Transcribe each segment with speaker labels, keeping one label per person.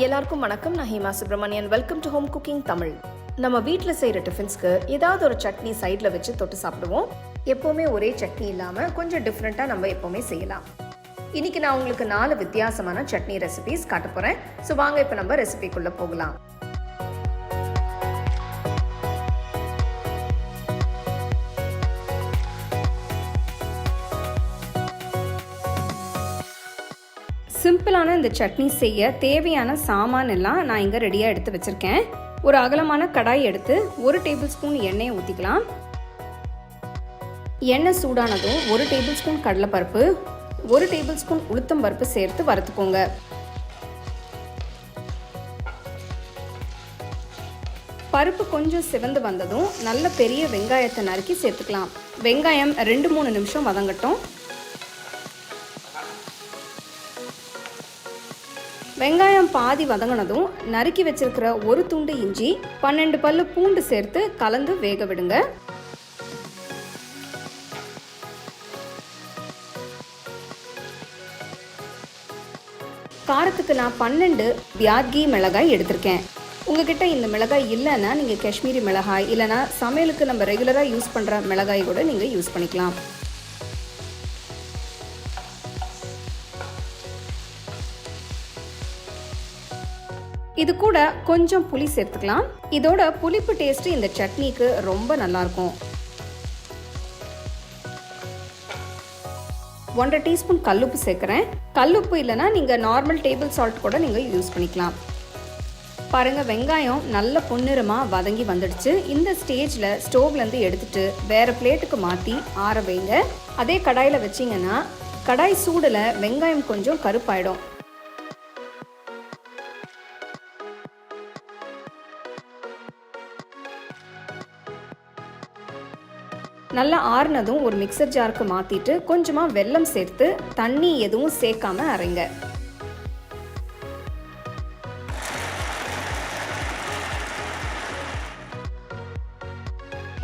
Speaker 1: எல்லாருக்கும் வணக்கம். நான் Hema Subramanian welcome to home cooking Tamil நம்ம வீட்டில் செய்கிற டிஃபன்ஸ்க்கு ஏதாவது ஒரு சட்னி சைடில் வச்சு தொட்டு சாப்பிடுவோம். எப்போவுமே ஒரே சட்னி இல்லாமல் கொஞ்சம் டிஃப்ரெண்ட்டாக நம்ம எப்போவுமே செய்யலாம். இன்னைக்கு நான் உங்களுக்கு நாலு வித்தியாசமான சட்னி ரெசிபிஸ் காட்ட போகிறேன் ஸோ வாங்க இப்போ நம்ம ரெசிபிக்குள்ளே போகலாம். சிம்பிளான இந்த சட்னி செய்ய தேவையான சாமான் எல்லாம் நான் இங்கே ரெடியாக எடுத்து வச்சுருக்கேன். ஒரு அகலமான கடாய் எடுத்து ஒரு டேபிள் ஸ்பூன் எண்ணெயை ஊற்றிக்கலாம் எண்ணெய் சூடானதும் ஒரு டேபிள் ஸ்பூன் கடலைப்பருப்பு ஒரு டேபிள் ஸ்பூன் உளுத்தம் பருப்பு சேர்த்து வறுத்துக்கோங்க. பருப்பு கொஞ்சம் சிவந்து வந்ததும் நல்ல பெரிய வெங்காயத்தை நறுக்கி சேர்த்துக்கலாம். வெங்காயம் ரெண்டு மூணு நிமிஷம் வதங்கட்டும். வெங்காயம் பாதி வதங்கினதும் நறுக்கி வச்சிருக்கிற ஒரு துண்டு இஞ்சி பன்னெண்டு பல்லு பூண்டு சேர்த்து கலந்து வேக விடுங்க. காரத்துக்கு நான் பன்னெண்டு வியாத்கி மிளகாய் எடுத்திருக்கேன். உங்ககிட்ட இந்த மிளகாய் இல்லைன்னா நீங்கள் காஷ்மீரி மிளகாய் இல்லைன்னா சமையலுக்கு நம்ம ரெகுலராக யூஸ் பண்ணுற மிளகாய் கூட நீங்கள் யூஸ் பண்ணிக்கலாம். இது கூட கொஞ்சம் புளி சேர்த்துக்கலாம். இதோட புளிப்பு டேஸ்ட் இந்த சட்னிக்கு ரொம்ப நல்லா இருக்கும் ஒன்றரை டீஸ்பூன் கல்லுப்பு சேர்க்குறேன். கல்லுப்பு இல்லைன்னா நீங்கள் நார்மல் டேபிள் சால்ட் கூட நீங்கள் யூஸ் பண்ணிக்கலாம். பாருங்கள் வெங்காயம் நல்ல பொன்னிறமாக வதங்கி வந்துடுச்சு. இந்த ஸ்டேஜில் ஸ்டோவ்லேருந்து எடுத்துட்டு வேறு பிளேட்டுக்கு மாற்றி ஆற வைங்க. அதே கடாயில் வச்சிங்கன்னா கடாய் சூடில் வெங்காயம் கொஞ்சம் கருப்பாயிடும். நல்லா ஆறுனதும் ஒரு மிக்சர் ஜாருக்கு மாற்றிட்டு கொஞ்சமாக வெல்லம் சேர்த்து தண்ணி எதுவும் சேர்க்காம அரைங்க.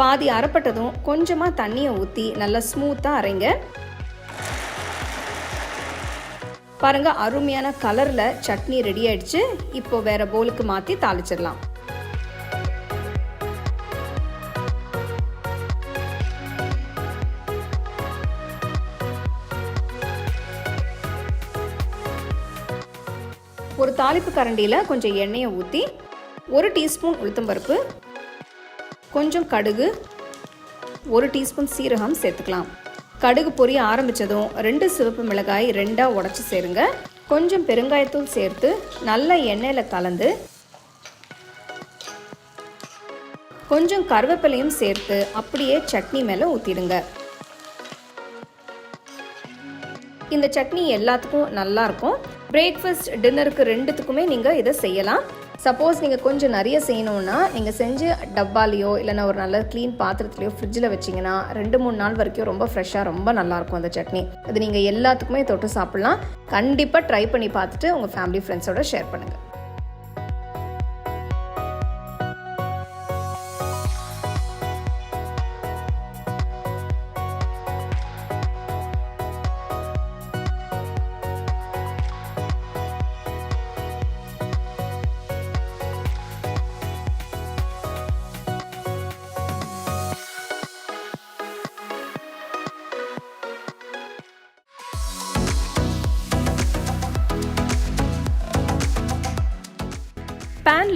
Speaker 1: பாதி அரைப்பட்டதும் கொஞ்சமாக தண்ணியை ஊற்றி நல்லா ஸ்மூத்தாக அரைங்க. பாருங்க அருமையான கலரில் சட்னி ரெடி ஆயிடுச்சு. இப்போ வேற போலுக்கு மாற்றி தாளிச்சிடலாம். ஒரு தாளிப்பு கரண்டியில் கொஞ்சம் எண்ணெயை ஊற்றி ஒரு டீஸ்பூன் உளுத்தம்பருப்பு கொஞ்சம் கடுகு ஒரு டீஸ்பூன் சீரகம் சேர்த்துக்கலாம். கடுகு பொரிய ஆரம்பித்ததும் ரெண்டு சிவப்பு மிளகாய் ரெண்டாக உடச்சி சேருங்க. கொஞ்சம் பெருங்காயத்தூள் சேர்த்து நல்ல எண்ணெயில் கலந்து கொஞ்சம் கருவேப்பிலையும் சேர்த்து அப்படியே சட்னி மேலே ஊற்றிடுங்க இந்த சட்னி எல்லாத்துக்கும் நல்லாயிருக்கும் பிரேக்ஃபாஸ்ட் டின்னருக்கு ரெண்டுத்துக்குமே நீங்கள் இதை செய்யலாம். சப்போஸ் நீங்கள் கொஞ்சம் நிறைய செய்யணுன்னா நீங்கள் செஞ்சு டப்பாலேயோ இல்லைன்னா ஒரு நல்ல க்ளீன் பாத்திரத்துலையோ ஃப்ரிட்ஜில் வச்சிங்கன்னா ரெண்டு மூணு நாள் வரைக்கும் ரொம்ப ஃப்ரெஷ்ஷாக ரொம்ப நல்லாயிருக்கும் அந்த சட்னி. அது நீங்கள் எல்லாத்துக்குமே தொட்டு சாப்பிட்லாம். கண்டிப்பாக ட்ரை பண்ணி பார்த்துட்டு உங்கள் ஃபேமிலி ஃப்ரெண்ட்ஸோட ஷேர் பண்ணுங்கள்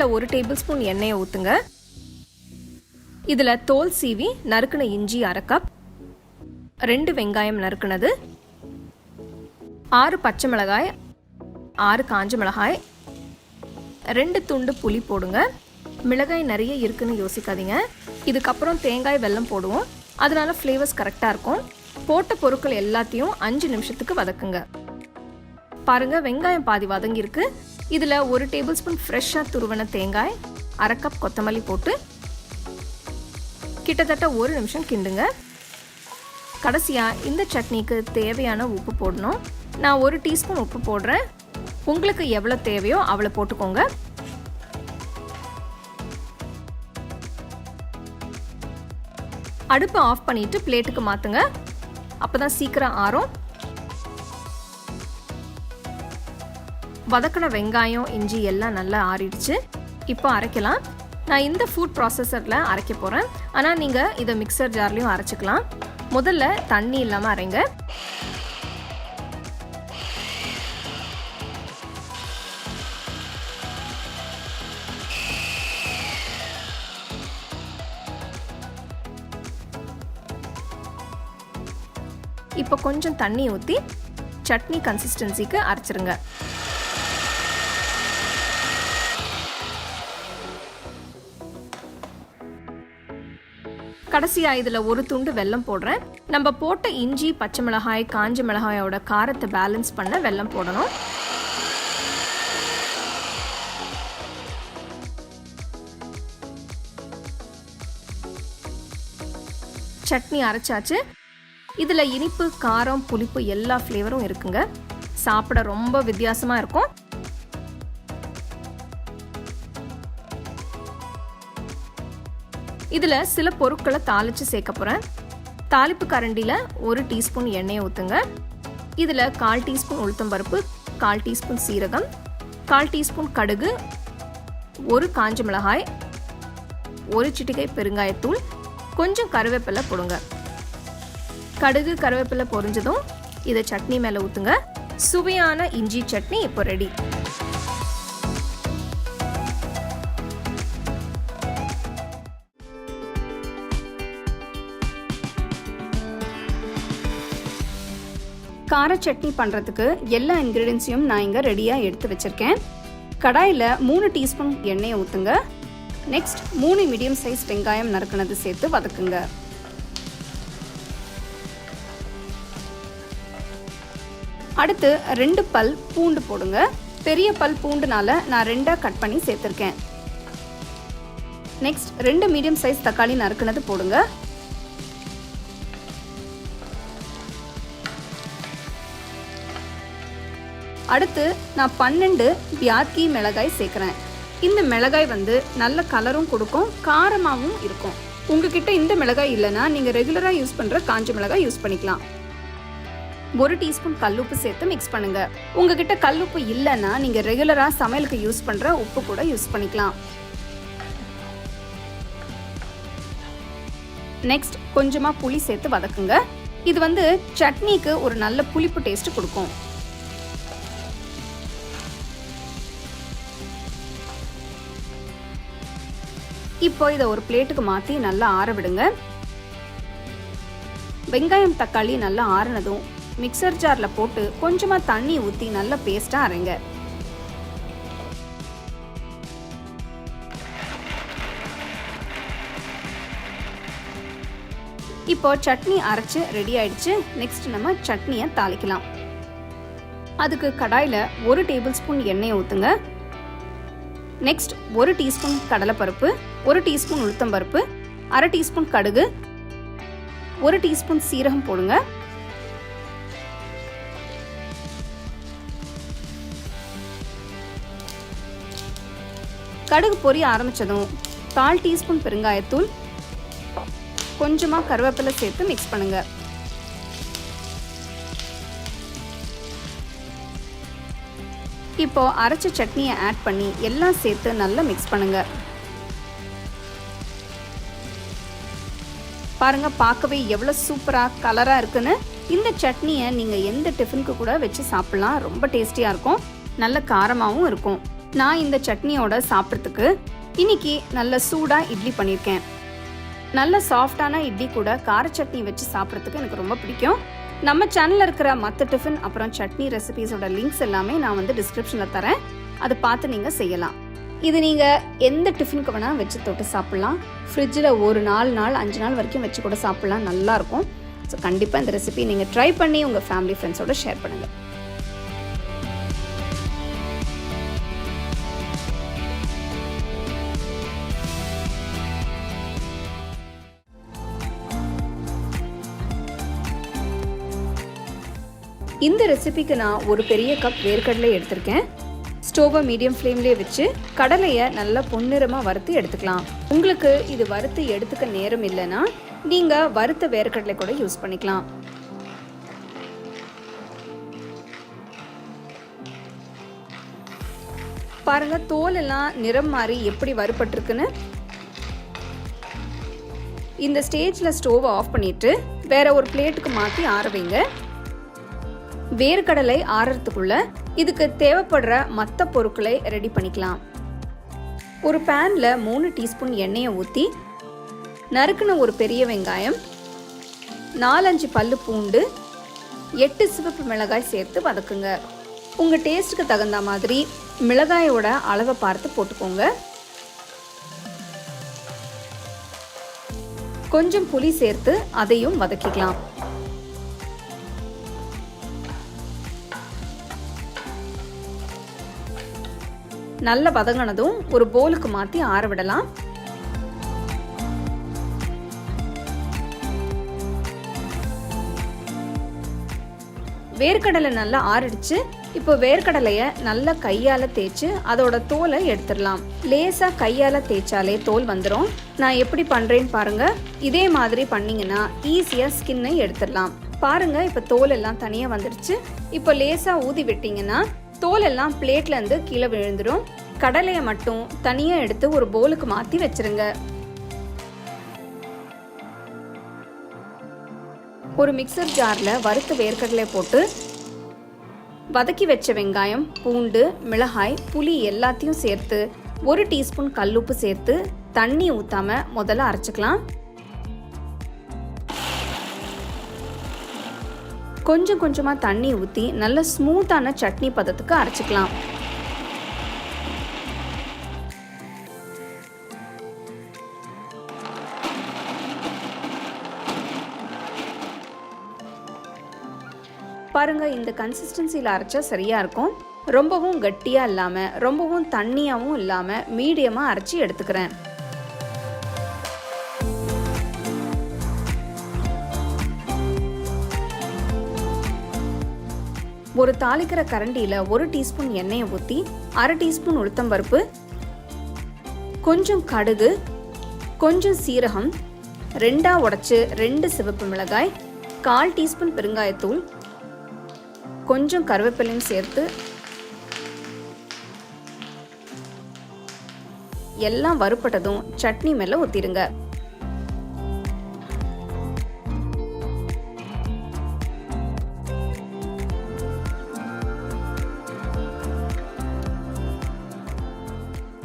Speaker 1: பேனில் ஒரு டேபிள் ஸ்பூன் எண்ணெயை ஊற்றுங்க இதில் தோல் சீவி நறுக்குன இஞ்சி அரை கப் ரெண்டு வெங்காயம் நறுக்குனது ஆறு பச்சை மிளகாய் ஆறு காஞ்ச மிளகாய் ரெண்டு துண்டு புளி போடுங்க. மிளகாய் நிறைய இருக்குன்னு யோசிக்காதீங்க. இதுக்கப்புறம் தேங்காய் வெல்லம் போடுவோம். அதனால ஃப்ளேவர்ஸ் கரெக்டாக இருக்கும். போட்ட பொருட்கள் எல்லாத்தையும் அஞ்சு நிமிஷத்துக்கு வதக்குங்க. பாருங்க வெங்காயம் பாதி வதங்கியிருக்கு. இதில் ஒரு டேபிள் ஸ்பூன் ஃப்ரெஷ்ஷாக துருவன தேங்காய் அரை கப் கொத்தமல்லி போட்டு கிட்டத்தட்ட ஒரு நிமிஷம் கிண்டுங்க. கடைசியாக இந்த சட்னிக்கு தேவையான உப்பு போடணும். நான் ஒரு டீஸ்பூன் உப்பு போடுறேன். உங்களுக்கு எவ்வளோ தேவையோ அவ்வளோ போட்டுக்கோங்க. அடுப்பை ஆஃப் பண்ணிட்டு பிளேட்டுக்கு மாற்றுங்க அப்போ தான் சீக்கிரம் ஆறும். வதக்கின வெங்காயம் இஞ்சி எல்லாம் நல்லா ஆறிடுச்சு. இப்போ அரைக்கலாம். நான் இந்த ஃபுட் ப்ராசஸரில் அரைக்க போகிறேன் ஆனால் நீங்கள் இதை மிக்சர் ஜார்லேயும் அரைச்சிக்கலாம். முதல்ல தண்ணி இல்லாமல் அரைங்க. இப்போ கொஞ்சம் தண்ணி ஊற்றி சட்னி கன்சிஸ்டன்சிக்கு அரைச்சிருங்க. கடைசியாக இதில் ஒரு துண்டு வெல்லம் போடுறேன். நம்ம போட்ட இஞ்சி பச்சை மிளகாய் காஞ்ச மிளகாயோட காரத்தை பேலன்ஸ் பண்ண வெல்லம் போடணும். சட்னி அரைச்சாச்சு. இதில் இனிப்பு காரம் புளிப்பு எல்லா ஃப்ளேவரும் இருக்குங்க. சாப்பிட ரொம்ப வித்தியாசமாக இருக்கும். இதில் சில பொருட்களை தாளித்து சேர்க்க போகிறேன் தாளிப்பு கரண்டியில் ஒரு டீஸ்பூன் எண்ணெயை ஊற்றுங்க இதில் கால் டீஸ்பூன் உளுத்தம் பருப்பு கால் டீஸ்பூன் சீரகம் கால் டீஸ்பூன் கடுகு ஒரு காஞ்ச மிளகாய் ஒரு சிட்டிகை பெருங்காயத்தூள் கொஞ்சம் கருவேப்பிலை போடுங்க. கடுகு கருவேப்பிலை பொரிஞ்சதும் இதை சட்னி மேலே ஊற்றுங்க சுவையான இஞ்சி சட்னி இப்போ ரெடி.
Speaker 2: கார சட்னி பண்ணுறதுக்கு எல்லா இன்க்ரீடியன்ஸையும் நான் இங்கே ரெடியாக எடுத்து வச்சுருக்கேன். கடாயில் மூணு டீஸ்பூன் எண்ணெயை ஊற்றுங்க நெக்ஸ்ட் மூணு மீடியம் சைஸ் வெங்காயம் நறுக்கினது சேர்த்து வதக்குங்க. அடுத்து ரெண்டு பல் பூண்டு போடுங்க. பெரிய பல் பூண்டுனால நான் ரெண்டாக கட் பண்ணி சேர்த்துருக்கேன். நெக்ஸ்ட் ரெண்டு மீடியம் சைஸ் தக்காளி நறுக்குனது போடுங்க. அடுத்து நான் பன்னெண்டு பியார்கி மிளகாய் சேர்க்குறேன். இந்த மிளகாய் வந்து நல்ல கலரும் கொடுக்கும் காரமாகவும் இருக்கும். உங்ககிட்ட இந்த மிளகாய் இல்லைன்னா நீங்கள் ரெகுலராக யூஸ் பண்ணுற காஞ்ச மிளகாய் யூஸ் பண்ணிக்கலாம். ஒரு டீஸ்பூன் கல்லுப்பு சேர்த்து மிக்ஸ் பண்ணுங்க. உங்ககிட்ட கல்லுப்பு இல்லைன்னா நீங்கள் ரெகுலராக சமையலுக்கு யூஸ் பண்ணுற உப்பு கூட யூஸ் பண்ணிக்கலாம். நெக்ஸ்ட் கொஞ்சமாக புளி சேர்த்து வதக்குங்க. இது வந்து சட்னிக்கு ஒரு நல்ல புளிப்பு டேஸ்ட் கொடுக்கும். இப்போ இதை ஒரு பிளேட்டுக்கு மாற்றி நல்லா ஆற விடுங்க. வெங்காயம் தக்காளி நல்லா ஆறினதும் மிக்சர் ஜாரில் போட்டு கொஞ்சமாக தண்ணி ஊற்றி நல்லா பேஸ்ட்டாக அரைங்க. இப்போ சட்னி அரைச்சு ரெடி ஆயிடுச்சு. நெக்ஸ்ட் நம்ம சட்னியை தாளிக்கலாம். அதுக்கு கடாயில் ஒரு டேபிள் ஸ்பூன் எண்ணெயை ஊற்றுங்க நெக்ஸ்ட் ஒரு டீஸ்பூன் கடலைப்பருப்பு. ஒரு டீஸ்பூன் உளுத்தம் பருப்பு அரை டீஸ்பூன் கடுகு ஒரு டீஸ்பூன் சீரகம் போடுங்க. கடுகு பொரிய ஆரம்பித்ததும் கால் டீஸ்பூன் பெருங்காயத்தூள் கொஞ்சமாக கருவேப்பிலை சேர்த்து மிக்ஸ் பண்ணுங்க. இப்போ அரைச்ச சட்னியை ஆட் பண்ணி எல்லாம் சேர்த்து நல்லா மிக்ஸ் பண்ணுங்கள் பாருங்க பார்க்கவே எவ்வளோ சூப்பராக கலராக இருக்குன்னு. இந்த சட்னியை நீங்கள் எந்த டிஃபனுக்கு கூட வச்சு சாப்பிட்லாம். ரொம்ப டேஸ்டியாக இருக்கும். நல்ல காரமாகவும் இருக்கும். நான் இந்த சட்னியோட சாப்பிட்றதுக்கு இன்னைக்கு நல்ல சூடாக இட்லி பண்ணியிருக்கேன். நல்ல சாஃப்டான இட்லி கூட கார சட்னி வச்சு சாப்பிட்றதுக்கு எனக்கு ரொம்ப பிடிக்கும். நம்ம சேனலில் இருக்கிற மற்ற டிஃபன் அப்புறம் சட்னி ரெசிபீஸோட லிங்க்ஸ் எல்லாமே நான் வந்து டிஸ்கிரிப்ஷனில் தரேன். அதை பார்த்து நீங்கள் செய்யலாம். இது நீங்கள் எந்த டிஃபனுக்கு வேணால் வச்சு தொட்டு சாப்பிட்லாம். ஃப்ரிட்ஜில் ஒரு நாலு நாள் அஞ்சு நாள் வரைக்கும் வச்சு கூட சாப்பிட்லாம். நல்லாயிருக்கும் ஸோ கண்டிப்பாக இந்த ரெசிபி நீங்கள் ட்ரை பண்ணி உங்கள் ஃபேமிலி ஃப்ரெண்ட்ஸோட ஷேர் பண்ணுங்கள் இந்த ரெசிபிக்கு நான் ஒரு பெரிய கப் வேர்க்கடலை எடுத்திருக்கேன். ஸ்டோவை மீடியம் ஃப்ளேம்லேயே வச்சு கடலையை நல்லா பொன்னிறமாக வறுத்து எடுத்துக்கலாம். உங்களுக்கு இது வறுத்து எடுத்துக்க நேரம் இல்லைன்னா நீங்கள் வறுத்த வேர்க்கடலை கூட யூஸ் பண்ணிக்கலாம். பாருங்க தோல் எல்லாம் நிறம் மாறி எப்படி வறுபட்டிருக்குன்னு. இந்த ஸ்டேஜில் ஸ்டோவை ஆஃப் பண்ணிட்டு வேற ஒரு பிளேட்டுக்கு மாற்றி ஆற வைங்க. வேர்க்கடலை ஆறுறதுக்குள்ள இதுக்கு தேவைப்படுற மற்ற பொருட்களை ரெடி பண்ணிக்கலாம். ஒரு பேனில் மூணு டீஸ்பூன் எண்ணெயை ஊற்றி நறுக்குன ஒரு பெரிய வெங்காயம் நாலஞ்சு பல்லு பூண்டு எட்டு சிவப்பு மிளகாய் சேர்த்து வதக்குங்க. உங்கள் டேஸ்ட்டுக்கு தகுந்த மாதிரி மிளகாயோட அளவை பார்த்து போட்டுக்கோங்க. கொஞ்சம் புளி சேர்த்து அதையும் வதக்கிக்கலாம். நல்ல வதங்கினதும் ஒரு போலுக்கு மாற்றி ஆற விடலாம். வேர்க்கடலை நல்லா ஆறிடுச்சு. இப்போ வேர்க்கடலையை நல்லா கையால் தேய்ச்சி அதோட தோலை எடுத்துடலாம். லேசாக கையால் தேய்ச்சாலே தோல் வந்துடும் நான் எப்படி பண்ணுறேன்னு பாருங்கள் இதே மாதிரி பண்ணிங்கன்னா ஈஸியாக ஸ்கின்னை எடுத்துடலாம். பாருங்கள் இப்போ தோல் எல்லாம் தனியாக வந்துடுச்சு. இப்போ லேசாக ஊதி விட்டிங்கன்னா தோல் எல்லாம் பிளேட்லேருந்து கீழே விழுந்துடும் கடலையை மட்டும் தனியாக எடுத்து ஒரு போலுக்கு மாற்றி வச்சிருங்க. ஒரு மிக்சர் ஜாரில் வறுத்த வேர்க்கடலை போட்டு வதக்கி வச்ச வெங்காயம் பூண்டு மிளகாய் புளி எல்லாத்தையும் சேர்த்து ஒரு டீஸ்பூன் கல்லுப்பு சேர்த்து தண்ணி ஊற்றாம முதல்ல அரைச்சிக்கலாம். கொஞ்சம் கொஞ்சமாக தண்ணி ஊற்றி நல்ல ஸ்மூத்தான சட்னி பதத்துக்கு அரைச்சிக்கலாம். பாருங்க இந்த கன்சிஸ்டன்சியில் அரைச்சா சரியா இருக்கும். ரொம்பவும் கட்டியாக இல்லாமல் ரொம்பவும் தண்ணியாகவும் இல்லாமல் மீடியமாக அரைச்சி எடுத்துக்கிறேன். ஒரு தாளிக்கிற கரண்டியில் ஒரு டீஸ்பூன் எண்ணெயை ஊற்றி அரை டீஸ்பூன் உளுத்தம்பருப்பு கொஞ்சம் கடுகு கொஞ்சம் சீரகம் ரெண்டாக உடைச்சு ரெண்டு சிவப்பு மிளகாய் கால் டீஸ்பூன் பெருங்காயத்தூள் கொஞ்சம் கருவேப்பிலையும் சேர்த்து எல்லாம் வறுப்பட்டதும் சட்னி மேலே ஊத்திடுங்க.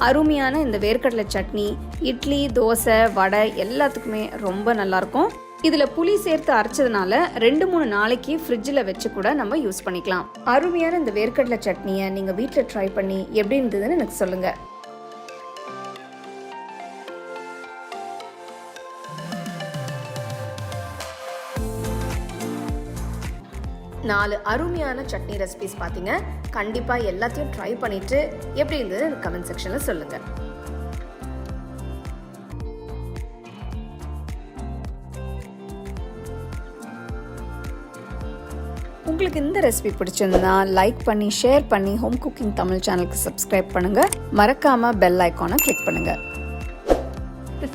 Speaker 2: அருமையான இந்த வேர்க்கடலை சட்னி இட்லி தோசை வடை எல்லாத்துக்குமே ரொம்ப நல்லாயிருக்கும். இதில் புளி சேர்த்து அரைச்சதுனால ரெண்டு மூணு நாளைக்கு ஃப்ரிட்ஜில் வச்சு கூட நம்ம யூஸ் பண்ணிக்கலாம். அருமையான இந்த வேர்க்கடலை சட்னியை நீங்கள் வீட்டில் ட்ரை பண்ணி எப்படி இருந்ததுன்னு எனக்கு சொல்லுங்கள்
Speaker 1: நாலு அருமையான சட்னி ரெசிபிஸ் பார்த்தீங்க கண்டிப்பாக எல்லாத்தையும் ட்ரை பண்ணிவிட்டு எப்படி இருந்தது எனக்கு கமெண்ட் செக்ஷனில் சொல்லுங்கள்
Speaker 2: உங்களுக்கு இந்த ரெசிபி பிடிச்சிருந்தா லைக் பண்ணி ஷேர் பண்ணி ஹோம் குக்கிங் தமிழ் சேனலுக்கு சப்ஸ்கிரைப் பண்ணுங்கள் மறக்காமல் பெல் ஐக்கானை கிளிக்
Speaker 3: பண்ணுங்கள்